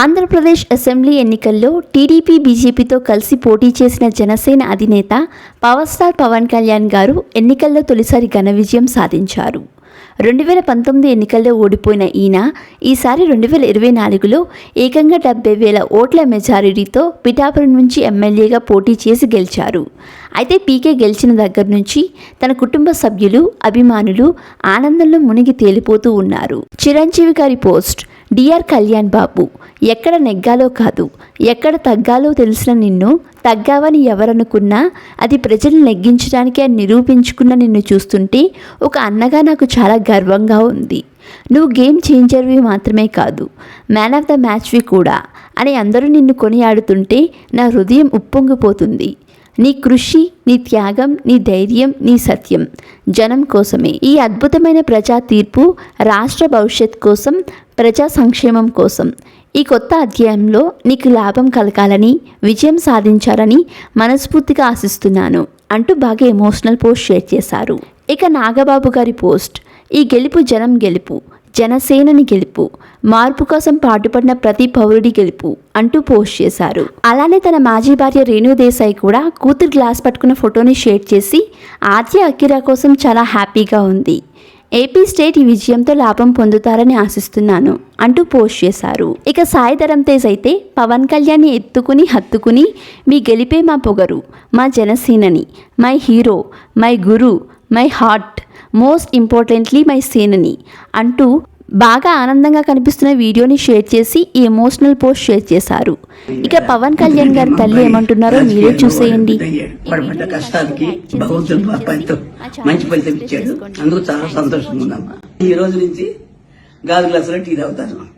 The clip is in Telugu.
ఆంధ్రప్రదేశ్ అసెంబ్లీ ఎన్నికల్లో టీడీపీ బీజేపీతో కలిసి పోటీ చేసిన జనసేన అధినేత పవర్ స్టార్ పవన్ కళ్యాణ్ గారు ఎన్నికల్లో తొలిసారి ఘన విజయం సాధించారు. రెండు వేల పంతొమ్మిది ఎన్నికల్లో ఓడిపోయిన ఈయన ఈసారి రెండు వేల ఇరవై నాలుగులో ఏకంగా డెబ్బై వేల ఓట్ల మెజారిటీతో పిఠాపురం నుంచి ఎమ్మెల్యేగా పోటీ చేసి గెలిచారు. అయితే పీకే గెలిచిన దగ్గర నుంచి తన కుటుంబ సభ్యులు అభిమానులు ఆనందంలో మునిగి తేలిపోతూ ఉన్నారు. చిరంజీవి గారి పోస్ట్ డిఆర్ కళ్యాణ్ బాబు ఎక్కడ నెగ్గాలో కాదు ఎక్కడ తగ్గాలో తెలిసిన నిన్ను తగ్గావని ఎవరనుకున్నా అది ప్రజలు నెగ్గించడానికి అని నిరూపించుకున్న నిన్ను చూస్తుంటే ఒక అన్నగా నాకు చాలా గర్వంగా ఉంది. నువ్వు గేమ్ చేంజర్వి మాత్రమే కాదు మ్యాన్ ఆఫ్ ద మ్యాచ్వి కూడా అని అందరూ నిన్ను కొనియాడుతుంటే నా హృదయం ఉప్పొంగిపోతుంది. నీ కృషి నీ త్యాగం నీ ధైర్యం నీ సత్యం జనం కోసమే. ఈ అద్భుతమైన ప్రజా తీర్పు రాష్ట్ర భవిష్యత్ కోసం ప్రజా సంక్షేమం కోసం. ఈ కొత్త అధ్యాయంలో నీకు లాభం కలగాలని విజయం సాధించాలని మనస్ఫూర్తిగా ఆశిస్తున్నాను అంటూ బాగా ఎమోషనల్ పోస్ట్ షేర్ చేశారు. ఇక నాగబాబు గారి పోస్ట్ ఈ గెలుపు జనం గెలుపు. జనసేనని గెలుపు మార్పు కోసం పాటుపడిన ప్రతి పౌరుడి గెలుపు అంటూ పోస్ట్ చేశారు. అలానే తన మాజీ భార్య రేణు దేశాయ్ కూడా కూతురు గ్లాస్ పట్టుకున్న ఫోటోని షేర్ చేసి ఆద్య అకిరా కోసం చాలా హ్యాపీగా ఉంది. ఏపీ స్టేట్ ఈ విజయంతో లాభం పొందుతారని ఆశిస్తున్నాను అంటూ పోస్ట్ చేశారు. ఇక సాయి ధరం తేజ్ అయితే పవన్ కళ్యాణ్ని ఎత్తుకుని హత్తుకుని మీ గెలిపే మా పొగరు మా జనసేనని my hero my guru my heart most importantly my సేనని అంటూ బాగా ఆనందంగా కనిపిస్తున్న వీడియోని షేర్ చేసి ఈ ఎమోషనల్ పోస్ట్ షేర్ చేశారు. ఇక పవన్ కళ్యాణ్ గారి తల్లి ఏమంటున్నారో మీరే చూసేయండి. భగవంతుడు మంచి ఫలితం ఇచ్చాడు అందుకు చాలా సంతోషంగా ఉందమ్మా ఈ రోజు నుంచి గాజు గ్లాసులో టీ తాగుతాను